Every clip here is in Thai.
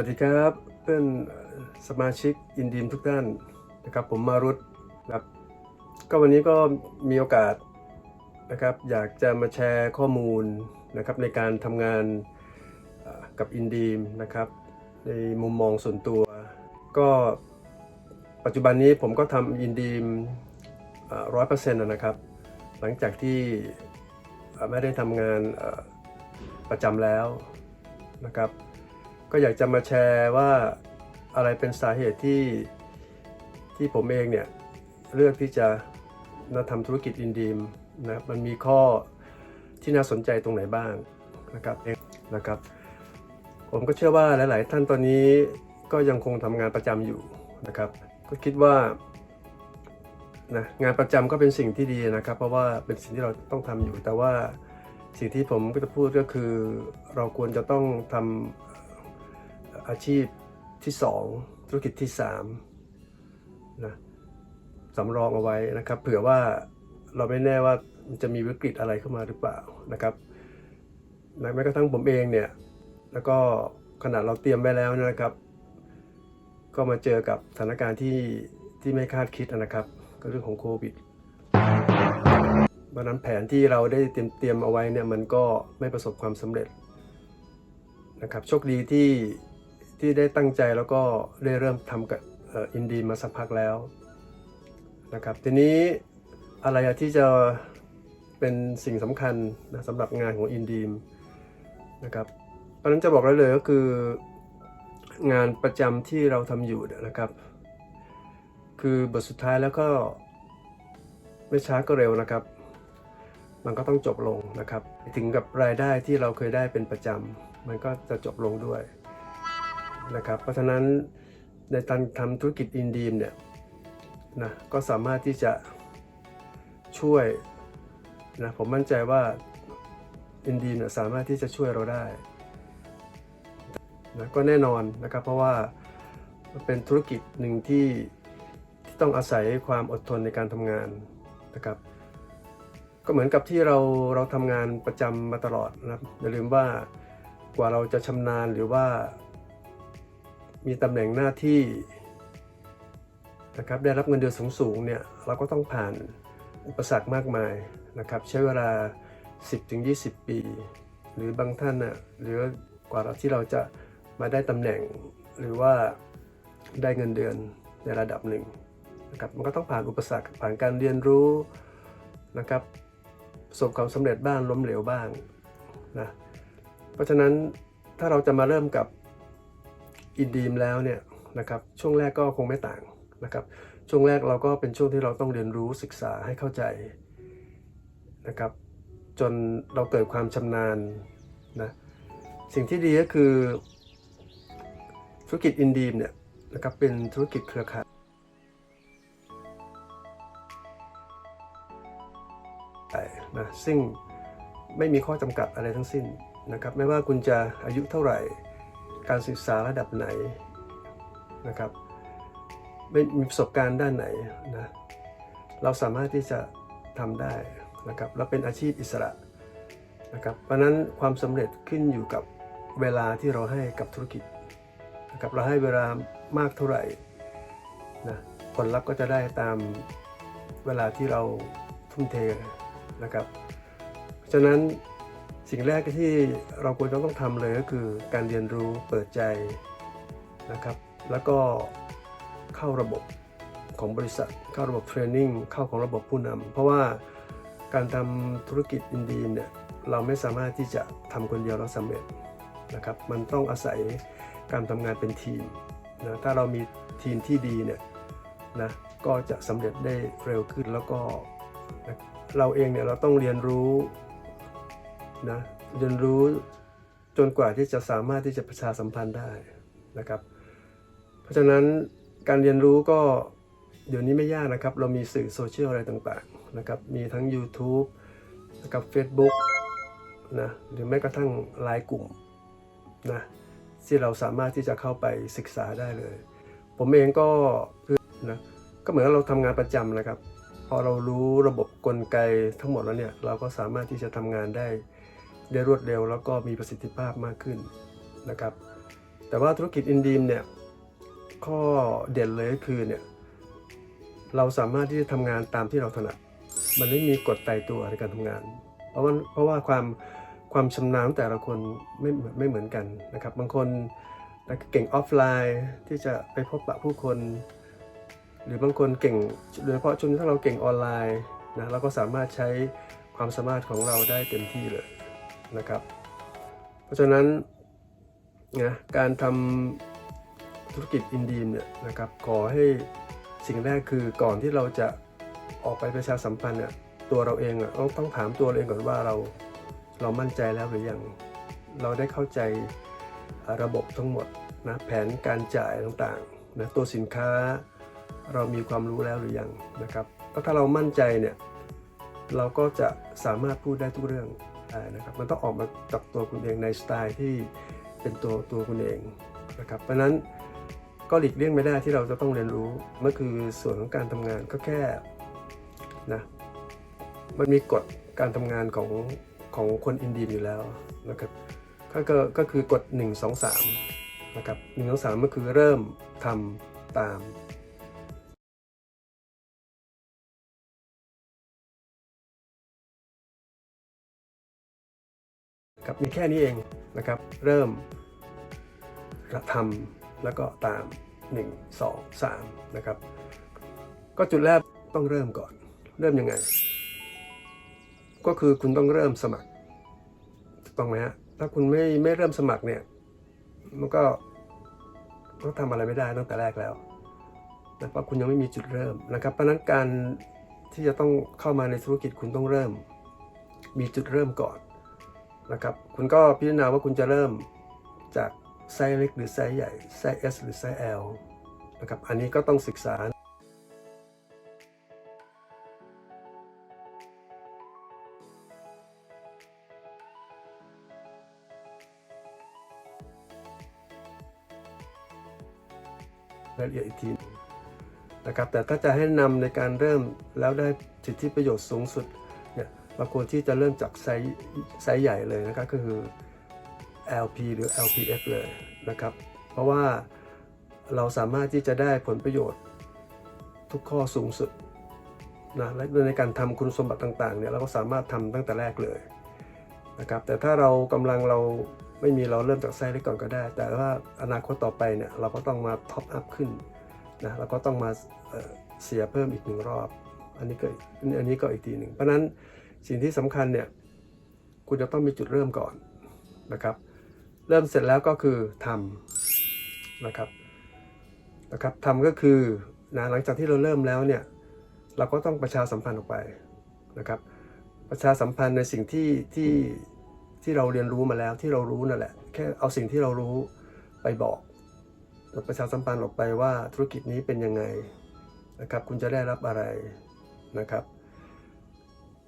สวัสดีครับเพื่อนสมาชิกอินดีมทุกท่านนะครับ ผมมารุตครับ ก็วันนี้ก็มีโอกาสนะครับ อยากจะมาแชร์ข้อมูลนะครับในการทำงานกับอินดีมนะครับ ในมุมมองส่วนตัว ก็ปัจจุบันนี้ผมก็ทำอินดีมร้อยเปอร์เซ็นต์นะครับ หลังจากที่ไม่ได้ทำงานประจำแล้วนะครับ ก็อยากจะมาแชร์ว่าอะไรเป็นสาเหตุที่ที่ผมเองเนี่ยเลือกที่จะมาทำธุรกิจอินดีมนะมันมีข้อที่น่าสนใจตรงไหนบ้างนะครับเองนะครับ ผมก็เชื่อว่าหลาย ๆ ท่านตอนนี้ก็ยังคงทำงานประจำอยู่นะครับ ก็คิดว่านะงานประจำก็เป็นสิ่งที่ดีนะครับ เพราะว่าเป็นสิ่งที่เราต้องทำอยู่ แต่ว่าสิ่งที่ผมก็จะพูดก็คือ เราควรจะต้องทำ อาชีพที่ 2 ธุรกิจที่3นะสำรองเอาไว้นะครับ เผื่อว่าเราไม่แน่ว่ามันจะมีวิกฤตอะไรเข้ามาหรือเปล่านะครับแม้กระทั่งผมเองเนี่ย แล้วก็ขนาดเราเตรียมไว้แล้วนะครับ ก็มาเจอกับสถานการณ์ที่ที่ไม่คาดคิดนะครับ ก็เรื่องของโควิดเพราะฉะนั้นแผนที่เราได้เตรียมเตรียมเอาไว้เนี่ยมันก็ไม่ประสบความสำเร็จนะครับ โชคดีที่ ที่ได้ตั้งใจแล้วก็ได้เริ่มทำกับอินดีมาสักพักแล้วนะครับทีนี้อะไรที่จะเป็นสิ่งสำคัญนะสำหรับงานของอินดีมนะครับเพราะนั้นจะบอกได้เลยก็คืองานประจำที่เราทำอยู่เนี่ยนะครับ คือบทสุดท้ายแล้วก็ไม่ช้าก็เร็วนะครับ มันก็ต้องจบลงนะครับ ถึงกับรายได้ที่เราเคยได้เป็นประจำมันก็จะจบลงด้วย นะครับ เพราะฉะนั้นในการทำธุรกิจอินดีมเนี่ยนะก็สามารถที่จะช่วยนะผมมั่นใจว่าอินดีมเนี่ยสามารถที่จะช่วยเราได้นะก็แน่นอนนะครับเพราะว่ามันเป็นธุรกิจหนึ่งที่ที่ต้องอาศัยความอดทนในการทำงานนะครับ ก็เหมือนกับที่เราเราทำงานประจำมาตลอดนะครับอย่าลืมว่ากว่าเราจะชำนาญหรือว่า มีตำแหน่งหน้าที่นะครับได้รับเงินเดือนสูงๆเนี่ยเราก็ต้องผ่านอุปสรรคมากมายนะครับใช้เวลา 10-20 ปี หรือบางท่านน่ะหรือกว่าเราที่เราจะมาได้ตำแหน่งหรือว่าได้เงินเดือนในระดับหนึ่งนะครับมันก็ต้องผ่านอุปสรรคผ่านการเรียนรู้นะครับประสบความสำเร็จบ้างล้มเหลวบ้างนะเพราะฉะนั้นถ้าเราจะมาเริ่มกับ อินดีมแล้วเนี่ยนะครับช่วงแรกก็คงไม่ต่างนะครับช่วงแรกเราก็เป็นช่วงที่เราต้องเรียนรู้ศึกษาให้เข้าใจนะครับจนเราเกิดความชำนาญนะสิ่งที่ดีก็คือธุรกิจอินดีมเนี่ยนะครับเป็นธุรกิจเครือข่ายนะซึ่งไม่มีข้อจำกัดอะไรทั้งสิ้นนะครับไม่ว่าคุณจะอายุเท่าไหร่ การศึกษาระดับไหนนะครับไม่มีประสบการณ์ด้านไหนนะเราสามารถที่จะทำได้นะครับเราเป็นอาชีพอิสระนะครับเพราะนั้นความสำเร็จขึ้นอยู่กับเวลาที่เราให้กับธุรกิจนะครับเราให้เวลามากเท่าไหร่นะผลลัพธ์ก็จะได้ตามเวลาที่เราทุ่มเทนะครับฉะนั้น สิ่งแรกที่เราควรจะต้องทำเลยก็คือการเรียนรู้เปิดใจนะครับ แล้วก็เข้าระบบของบริษัท เข้าระบบเทรนนิ่งเข้าของระบบผู้นำเพราะว่าการทำธุรกิจอินดีเนี่ยเราไม่สามารถที่จะทำคนเดียวแล้วสำเร็จนะครับ มันต้องอาศัยการทำงานเป็นทีมนะถ้าเรามีทีมที่ดีเนี่ยนะก็จะสำเร็จได้เร็วขึ้นแล้วก็เราเองเนี่ยเราต้องเรียนรู้ นะเรียนรู้จนกว่าที่จะสามารถที่จะประชาสัมพันธ์ได้นะครับ เพราะฉะนั้นการเรียนรู้ก็เดี๋ยวนี้ไม่ยากนะครับ เรามีสื่อโซเชียลอะไรต่างๆนะครับ มีทั้ง YouTube นะครับ Facebook นะหรือแม้กระทั่งไลน์กลุ่มนะที่เราสามารถที่จะเข้าไปศึกษาได้เลย ผมเองก็คือนะก็เหมือนเราทำงานประจำนะครับ พอเรารู้ระบบกลไกทั้งหมดแล้วเนี่ย เราก็สามารถที่จะทำงานได้ ได้รวดเร็ว แล้วก็มีประสิทธิภาพมากขึ้นนะครับ แต่ว่าธุรกิจอินดีมเนี่ยข้อเด่นเลยก็คือเนี่ยเราสามารถที่จะทำงานตามที่เราถนัด มันไม่มีกฎตายตัวในการทำงาน เพราะว่าเพราะว่าความความชำนาญแต่ละคนไม่ไม่เหมือนกันนะครับ บางคนเก่งออฟไลน์ที่จะไปพบปะผู้คน หรือบางคนเก่งโดยเฉพาะช่วงที่เราเก่งออนไลน์นะเราก็สามารถใช้ความสามารถของเราได้เต็มที่เลย นะครับ เพราะฉะนั้นนะการทำธุรกิจอินดีมเนี่ยนะครับขอให้สิ่งแรกคือก่อนที่เราจะออกไปประชาสัมพันธ์เนี่ยตัวเราเองอะต้องถามตัวเราเองก่อนว่าเราเรามั่นใจแล้วหรือยังเราได้เข้าใจระบบทั้งหมดนะแผนการจ่ายต่างๆนะตัวสินค้าเรามีความรู้แล้วหรือยังนะครับถ้าเรามั่นใจเนี่ยเราก็จะสามารถพูดได้ทุกเรื่อง ได้นะครับมันต้องออกมาจากตัวคุณเองในสไตล์ที่เป็นตัวตัวคุณเองนะครับเพราะนั้นก็หลีกเลี่ยงไม่ได้ที่เราจะต้องเรียนรู้นั่นคือส่วนของการทำงานก็แค่นะมันมีกฎการทำงานของของคนอินเดียอยู่แล้วนะครับก็ก็ก็คือกฎ1 2 3นะครับ1 2 3ก็คือเริ่มทำตาม ครับมีแค่นี้เองนะครับ เริ่มกระทำแล้วก็ตาม 1 2 3 นะครับ ก็จุดแรกต้องเริ่มก่อน เริ่มยังไง ก็คือคุณต้องเริ่มสมัครถูกต้องไหมฮะถ้าคุณไม่ไม่เริ่มสมัครเนี่ยมันก็ก็ทำอะไรไม่ได้ตั้งแต่แรกแล้วนะเพราะคุณยังไม่มีจุดเริ่มนะครับ เพราะฉะนั้นการที่จะต้องเข้ามาในธุรกิจคุณต้องเริ่ม มีจุดเริ่มก่อน นะครับ คุณก็พิจารณาว่าคุณจะเริ่มจากไซส์เล็กหรือไซส์ใหญ่ ไซส์ S หรือไซส์ L นะครับ อันนี้ก็ต้องศึกษาละเอียดอีกทีหนึ่งนะครับแต่ถ้าจะให้นำในการเริ่มแล้วได้สิทธิประโยชน์สูงสุด เราควรที่จะเริ่มจากไซส์ไซส์ใหญ่เลยนะครับก็คือ LP หรือ LPF เลยนะครับ เพราะว่าเราสามารถที่จะได้ผลประโยชน์ทุกข้อสูงสุดนะและในการทำคุณสมบัติต่างๆเนี่ยเราก็สามารถทำตั้งแต่แรกเลยนะครับแต่ถ้าเรากำลังเราไม่มีเราเริ่มจากไซส์เล็กก่อนก็ได้ แต่ว่าอนาคตต่อไปเนี่ยเราก็ต้องมาท็อปอัพขึ้นนะเราก็ต้องมาเสียเพิ่มอีกหนึ่งรอบ อันนี้ก็อันนี้ก็อีกทีหนึ่งเพราะนั้น สิ่งที่สำคัญเนี่ยคุณจะต้องมีจุดเริ่มก่อนนะครับ เริ่มเสร็จแล้วก็คือทำนะครับนะครับทำก็คือนะหลังจากที่เราเริ่มแล้วเนี่ยเราก็ต้องประชาสัมพันธ์ออกไปนะครับ ประชาสัมพันธ์ในสิ่งที่ที่ที่เราเรียนรู้มาแล้วที่เรารู้นั่นแหละแค่เอาสิ่งที่เรารู้ไปบอกประชาสัมพันธ์ออกไปว่าธุรกิจนี้เป็นยังไงนะครับ คุณจะได้รับอะไรนะครับ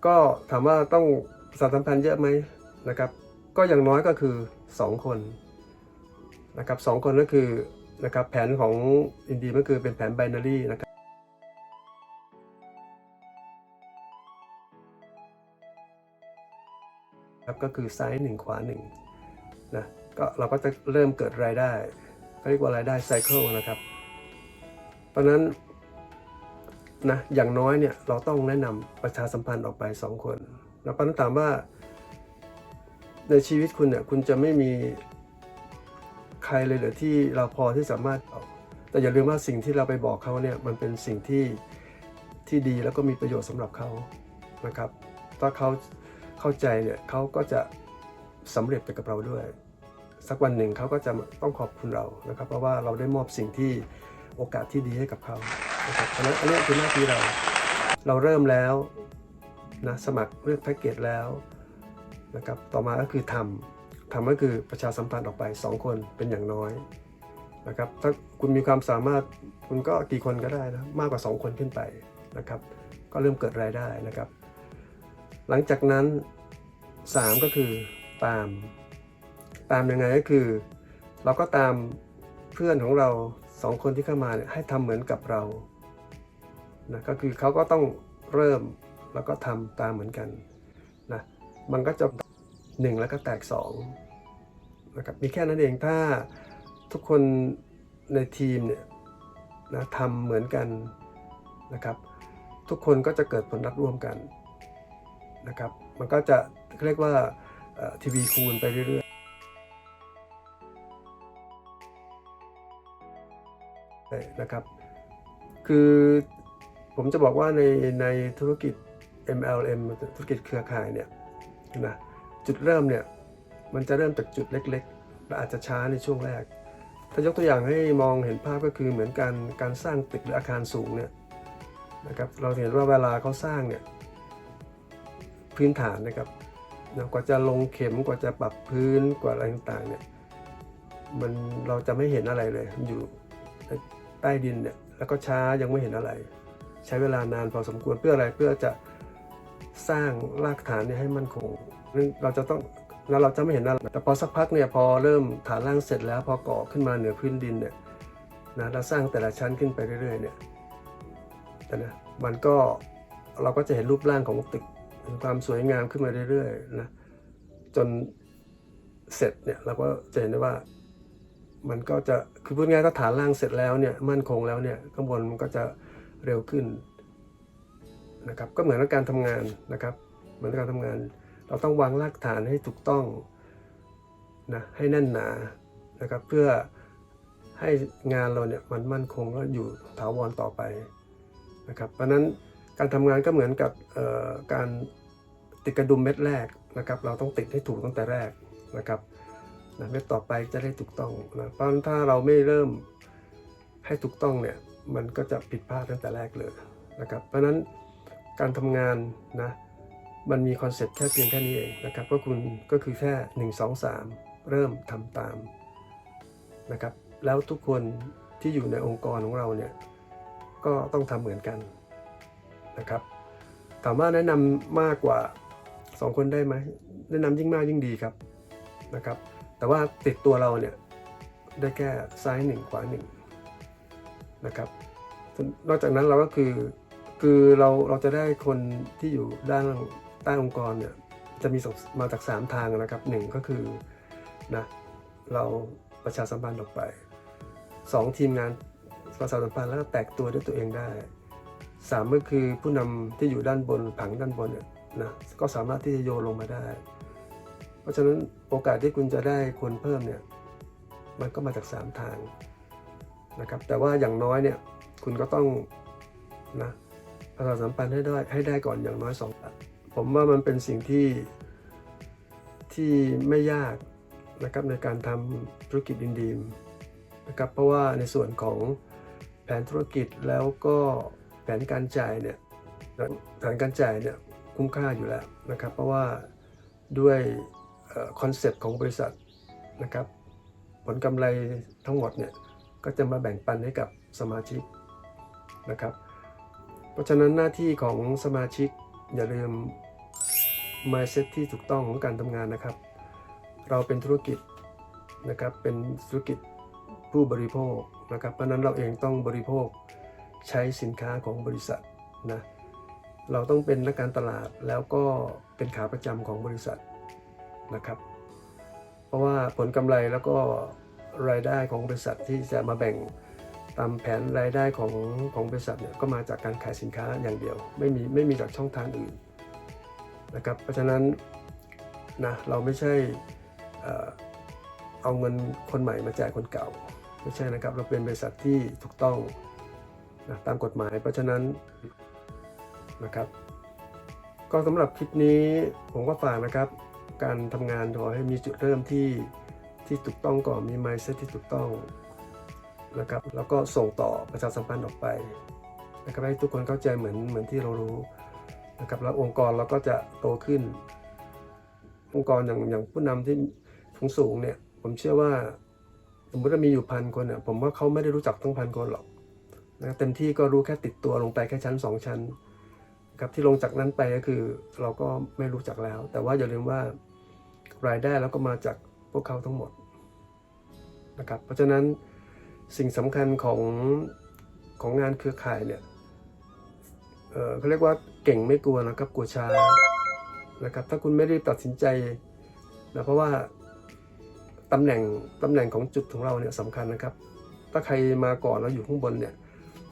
ก็ถามว่าต้องประชาสัมพันธ์เยอะไหมนะครับ ก็อย่างน้อยก็คือ 2 คนนะครับสองคนก็คือนะครับแผนของอินดีก็คือเป็นแผนไบนารีนะครับครับก็คือซ้ายหนึ่งขวาหนึ่งนะก็เราก็จะเริ่มเกิดรายได้เขาเรียกว่ารายได้ไซเคิลนะครับ เพราะนั้น นะอย่างน้อยเนี่ยเราต้องแนะนำประชาสัมพันธ์ออกไป 2 คนแล้วปัญหาถามว่า ในชีวิตคุณเนี่ยคุณจะไม่มีใครเลยเหรือที่เราพอที่สามารถบอกแต่อย่าลืมว่าสิ่งที่เราไปบอกเขาเนี่ยมันเป็นสิ่งที่ที่ดีแล้วก็มีประโยชน์สำหรับเขานะครับ ถ้าเขาเข้าใจเนี่ยเขาก็จะสำเร็จไปกับเราด้วย สักวันหนึ่งเขาก็จะต้องขอบคุณเรานะครับ เพราะว่าเราได้มอบสิ่งที่โอกาสที่ดีให้กับเขา นะครับเพราะฉะนั้นอันนี้คือหน้าที่เรา เราเริ่มแล้วนะสมัครเลือกแพ็กเกจแล้วนะครับต่อมาก็คือทำทำก็คือประชาสัมพันธ์ออกไป 2 คนเป็นอย่างน้อยนะครับถ้าคุณมีความสามารถคุณก็กี่คนก็ได้นะมากกว่า 2 คนขึ้นไปนะครับ ก็เริ่มเกิดรายได้นะครับ หลังจากนั้น 3 ก็คือตาม ตามยังไงก็คือ เราก็ตามเพื่อนของเราสองคนที่เข้ามาเนี่ยให้ทำเหมือนกับเรา นะก็คือเขาก็ต้องเริ่มแล้วก็ทำตามเหมือนกันนะมันก็จะหนึ่งแล้วก็แตกสองนะครับมีแค่นั้นเองถ้าทุกคนในทีมเนี่ยนะทำเหมือนกันนะครับ ทุกคนก็จะเกิดผลลัพธ์ร่วมกันนะครับ มันก็จะเรียกว่าทีวีคูณไปเรื่อยๆนะครับ คือ ผมจะบอกว่าในในธุรกิจ MLM ธุรกิจเครือข่ายเนี่ยนะจุดเริ่มเนี่ยมันจะเริ่มจากจุดเล็กๆและอาจจะช้าในช่วงแรก ถ้ายกตัวอย่างให้มองเห็นภาพก็คือเหมือนการการสร้างตึกหรืออาคารสูงเนี่ยนะครับเราเห็นว่าเวลาเขาสร้างเนี่ยพื้นฐานนะครับนะกว่าจะลงเข็มกว่าจะปรับพื้นกว่าอะไรต่างๆเนี่ยมันเราจะไม่เห็นอะไรเลยมันอยู่ใต้ดินเนี่ยแล้วก็ช้ายังไม่เห็นอะไร ใช้เวลานานพอสมควรเพื่ออะไรเพื่อจะสร้างรากฐานนี่ให้มั่นคงเราจะต้องแล้วเราจะไม่เห็นอะไรแต่พอสักพักเนี่ยพอเริ่มฐานล่างเสร็จแล้วพอก่อขึ้นมาเหนือพื้นดินเนี่ยนะเราสร้างแต่ละชั้นขึ้นไปเรื่อยๆเนี่ยนะมันก็เราก็จะเห็นรูปร่างของตึกเห็นความสวยงามขึ้นมาเรื่อยๆนะจนเสร็จเนี่ยเราก็จะเห็นได้ว่ามันก็จะคือพูดง่ายๆก็ฐานล่างเสร็จแล้วเนี่ยมั่นคงแล้วเนี่ยข้างบนมันก็จะ เร็วขึ้นนะครับก็เหมือนกับการทำงานนะครับ เหมือนการทำงาน เราต้องวางรากฐานให้ถูกต้องนะให้แน่นหนานะครับ เพื่อให้งานเราเนี่ยมันมั่นคงและอยู่ถาวรต่อไปนะครับ เพราะนั้นการทำงานก็เหมือนกับการติดกระดุมเม็ดแรกนะครับ เราต้องติดให้ถูกตั้งแต่แรกนะครับนะเม็ดต่อไปจะได้ถูกต้องนะเพราะฉะนั้นถ้าเราไม่เริ่มให้ถูกต้องเนี่ย มันก็จะผิดพลาดตั้งแต่แรกเลยนะครับเพราะนั้นการทำงานนะมันมีคอนเซ็ปต์แค่เพียงแค่นี้เองนะครับก็คุณก็คือแค่ 1 2 3 เริ่มทำตามนะครับแล้วทุกคนที่อยู่ในองค์กรของเราเนี่ยก็ต้องทำเหมือนกันนะครับถามว่าแนะนำมากกว่า 2 คนได้ไหมแนะนำยิ่งมากยิ่งดีครับนะครับ แต่ว่าติดตัวเราเนี่ยได้แค่ซ้ายหนึ่งขวาหนึ่ง นะครับนอกจากนั้นเราก็คือคือเราเราจะได้คนที่อยู่ด้านใต้องค์กรเนี่ยจะมีมาจาก 3 ทางนะครับหนึ่งก็คือนะเราประชาสัมพันธ์ออกไป 2 ทีมงานประชาสัมพันธ์แล้วก็แตกตัวด้วยตัวเองได้ 3 ก็คือผู้นำที่อยู่ด้านบนผังด้านบนเนี่ยนะก็สามารถที่จะโยนลงมาได้ เพราะฉะนั้นโอกาสที่คุณจะได้คนเพิ่มเนี่ยมันก็มาจาก 3 ทาง นะครับ แต่ว่าอย่างน้อยเนี่ยคุณก็ต้องนะประชาสัมพันธ์ให้ได้ให้ได้ก่อนอย่างน้อย2อันผมว่ามันเป็นสิ่งที่ที่ไม่ยากนะครับในการทำธุรกิจดินดีมนะครับเพราะว่าในส่วนของแผนธุรกิจแล้วก็แผนการจ่ายเนี่ยแผนการจ่ายเนี่ยคุ้มค่าอยู่แล้วนะครับ เพราะว่าด้วยคอนเซปต์ของบริษัทนะครับ ผลกำไรทั้งหมดเนี่ย ก็จะมาแบ่งปันให้กับสมาชิกนะครับ เพราะฉะนั้นหน้าที่ของสมาชิกอย่าลืม mindset ที่ถูกต้องของการทำงานนะครับ เราเป็นธุรกิจนะครับเป็นธุรกิจผู้บริโภคนะครับเพราะนั้นเราเองต้องบริโภคใช้สินค้าของบริษัทนะเราต้องเป็นนักการตลาดแล้วก็เป็นขาประจำของบริษัทนะครับ เพราะว่าผลกำไรแล้วก็ รายได้ของบริษัทที่จะมาแบ่งตามแผนรายได้ของของบริษัทเนี่ยก็มาจากการขายสินค้าอย่างเดียว ไม่มีไม่มีจากช่องทางอื่นนะครับเพราะฉะนั้นนะเราไม่ใช่เอาเงินคนใหม่มาจ่ายคนเก่า ไม่ใช่นะครับเราเป็นบริษัทที่ถูกต้องนะตามกฎหมาย เพราะฉะนั้นนะครับ ก็สำหรับคลิปนี้ผมก็ฝากนะครับ การทำงานขอให้มีจุดเริ่มที่ ที่ถูกต้องก่อนมี mindset ที่ถูกต้องนะครับแล้วก็ส่งต่อประชาสัมพันธ์ออกไปนะครับให้ทุกคนเข้าใจเหมือนเหมือนที่เรารู้นะครับแล้วองค์กรเราก็จะโตขึ้น องค์กรอย่างอย่างผู้นำที่สูงสูงเนี่ยผมเชื่อว่าสมมติว่ามีอยู่พันคนเนี่ยผมว่าเขาไม่ได้รู้จักทั้งพันคนหรอกนะเต็มที่ก็รู้แค่ติดตัวลงไปแค่ชั้นสองชั้นครับที่ลงจากนั้นไปก็คือเราก็ไม่รู้จักแล้ว แต่ว่าอย่าลืมว่ารายได้เราก็มาจากพวกเขาทั้งหมด นะครับ เพราะฉะนั้นสิ่งสำคัญของของงานเครือข่ายเนี่ยเขาเรียกว่าเก่งไม่กลัวนะครับกลัวช้านะครับ ถ้าคุณไม่รีบตัดสินใจนะเพราะว่าตำแหน่งตำแหน่งของจุดของเราเนี่ยสำคัญนะครับ ถ้าใครมาก่อนแล้วอยู่ข้างบนเนี่ย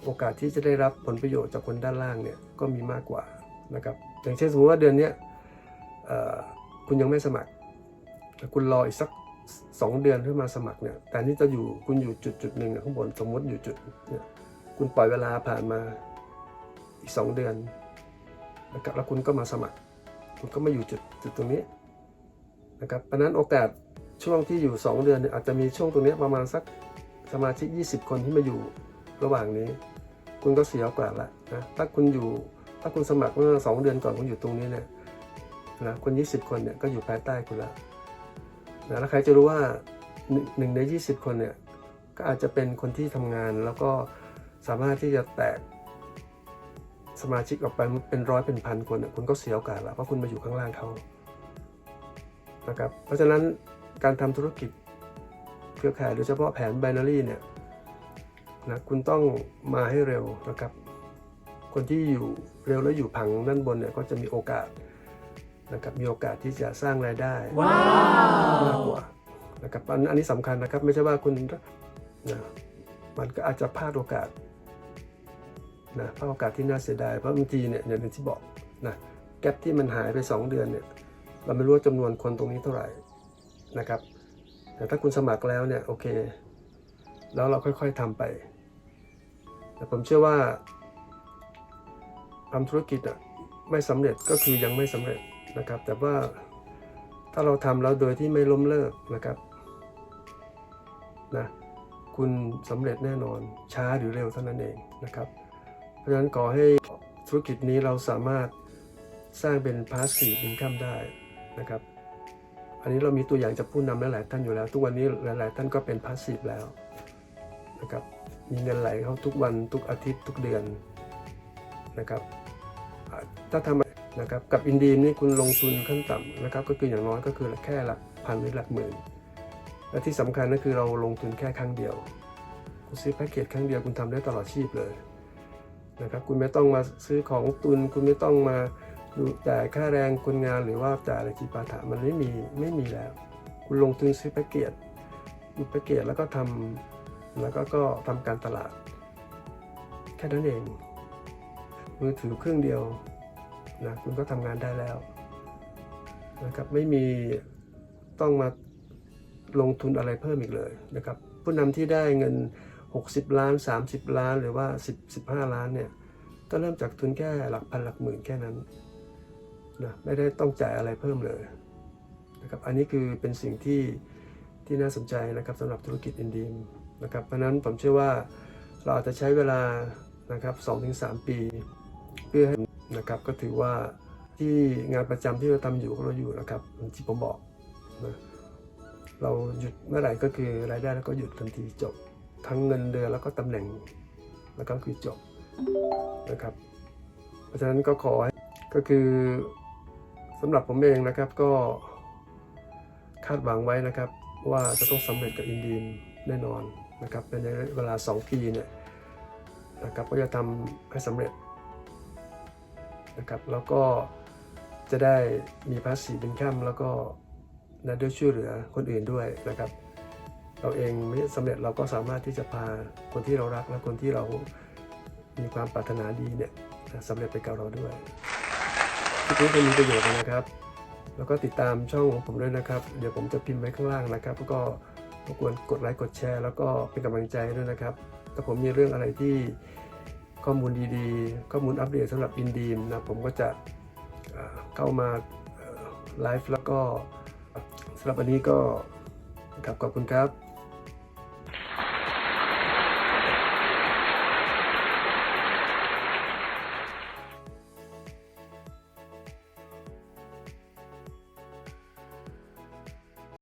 โอกาสที่จะได้รับผลประโยชน์จากคนด้านล่างเนี่ยก็มีมากกว่านะครับ อย่างเช่นสมมติว่าเดือนนี้คุณยังไม่สมัครแต่คุณรออีกสัก สองเดือนเพื่อมาสมัครเนี่ยแต่นี่จะอยู่คุณอยู่จุดจุดหนึ่งข้างบนสมมติอยู่จุดเนี่ยคุณปล่อยเวลาผ่านมาอีกสองเดือนนะครับแล้วคุณก็มาสมัคร คุณก็มาอยู่จุดจุดตรงนี้นะครับเพราะนั้นโอกาสช่วงที่อยู่ 2 เดือนเนี่ยอาจจะมีช่วงตรงนี้ประมาณสักสมาชิก 20 คนที่มาอยู่ระหว่างนี้ คุณก็เสียโอกาสละนะถ้าคุณอยู่ถ้าคุณสมัครเมื่อ 2 เดือนก่อนคุณอยู่ตรงนี้เนี่ยนะคน 20 คนเนี่ยก็อยู่ภายใต้คุณละ นะแล้วใครจะรู้ว่าหนึ่งหนึ่งใน 20 คนเนี่ยก็อาจจะเป็นคนที่ทำงานแล้วก็สามารถที่จะแตกสมาชิกออกไปเป็นร้อยเป็นพันคนเนี่ยคุณก็เสียโอกาสละเพราะคุณมาอยู่ข้างล่างเขานะครับเพราะฉะนั้นการทำธุรกิจเครือข่ายโดยเฉพาะแผน binary เนี่ยนะคุณต้องมาให้เร็วนะครับ คนที่อยู่เร็วแล้วอยู่ผังด้านบนเนี่ยก็จะมีโอกาส นะครับมีโอกาสที่จะสร้างรายได้มากกว่านะครับอันอันนี้สำคัญนะครับไม่ใช่ว่าคุณนะมันก็อาจจะพลาดโอกาสนะเพราะโอกาสที่น่าเสียดายเพราะบางทีเนี่ยอย่างที่บอกนะแกลบที่มันหายไป 2 เดือนเนี่ยเราไม่รู้ว่าจำนวนคนตรงนี้เท่าไหร่นะครับ แต่ถ้าคุณสมัครแล้วเนี่ยโอเค แล้วเราค่อยๆทำไป แต่ผมเชื่อว่าทำธุรกิจอะไม่สำเร็จก็คือยังไม่สำเร็จ นะครับ แต่ว่าถ้าเราทำแล้วโดยที่ไม่ล้มเลิกนะครับนะคุณสำเร็จแน่นอนช้าหรือเร็วเท่านั้นเองนะครับ เพราะฉะนั้นขอให้ธุรกิจนี้เราสามารถสร้างเป็น passive income ได้นะครับ อันนี้เรามีตัวอย่างจากผู้นำหลายๆท่านอยู่แล้ว ทุกวันนี้หลายๆท่านก็เป็น passive แล้วนะครับมีเงินไหลเข้าทุกวันทุกอาทิตย์ทุกเดือนนะครับถ้าทำ นะครับกับอินดีมนี่คุณลงทุนขั้นต่ำนะครับก็คืออย่างน้อยก็คือแค่หลักพันหรือหลักหมื่น และที่สำคัญก็คือเราลงทุนแค่ครั้งเดียว คุณซื้อแพ็กเกจครั้งเดียวคุณทำได้ตลอดชีพเลยนะครับคุณไม่ต้องมาซื้อของตุน คุณไม่ต้องมาดูจ่ายค่าแรงคนงานหรือว่าจ่ายอะไรจีปาถะมันไม่มีไม่มีแล้ว คุณลงทุนซื้อแพ็กเกจดูแพ็กเกจแล้วก็ทำแล้วก็ก็ทำการตลาด แค่นั้นเอง มือถือเครื่องเดียว นะคุณก็ทำงานได้แล้วนะครับไม่มีต้องมาลงทุนอะไรเพิ่มอีกเลยนะครับผู้นำที่ได้เงิน 60 ล้าน 30 ล้านหรือว่า 10 15 ล้านเนี่ยก็เริ่มจากทุนแค่หลักพันหลักหมื่นแค่นั้นนะไม่ได้ต้องจ่ายอะไรเพิ่มเลยนะครับอันนี้คือเป็นสิ่งที่ที่น่าสนใจนะครับสำหรับธุรกิจอินดีมนะครับเพราะนั้นผมเชื่อว่าเราอาจจะใช้เวลานะครับ2-3 ปี เพื่อให้ นะครับ ก็ถือว่าที่งานประจำที่เราทำอยู่ก็เราอยู่นะครับอย่างที่ผมบอกนะเราหยุดเมื่อไหร่ก็คือรายได้แล้วก็หยุดทันทีจบ ทั้งเงินเดือนแล้วก็ตำแหน่งแล้วก็คือจบนะครับ เพราะฉะนั้นก็ขอให้ก็คือสำหรับผมเองนะครับก็คาดหวังไว้นะครับ ว่าจะต้องสำเร็จกับอินดีมแน่นอนนะครับในเวลา 2 ปีเนี่ยนะครับก็จะทำให้สำเร็จ นะครับแล้วก็จะได้มีภาษีเป็นข้ามแล้วก็นะด้วยช่วยเหลือคนอื่นด้วยนะครับ เราเองไม่สำเร็จเราก็สามารถที่จะพาคนที่เรารักและคนที่เรามีความปรารถนาดีเนี่ยสำเร็จไปกับเราด้วยคลิปนี้จะมีประโยชน์นะครับ แล้วก็ติดตามช่องของผมด้วยนะครับ เดี๋ยวผมจะพิมพ์ไว้ข้างล่างนะครับแล้วก็รบกวนกดไลค์กดแชร์ แล้วก็เป็นกำลังใจด้วยนะครับถ้าผมมีเรื่องอะไรที่ ข้อมูลดีๆ ข้อมูลอัปเดตสำหรับอินดีมนะผมก็จะเข้ามาไลฟ์แล้วก็สำหรับวันนี้ก็ขอบคุณครับ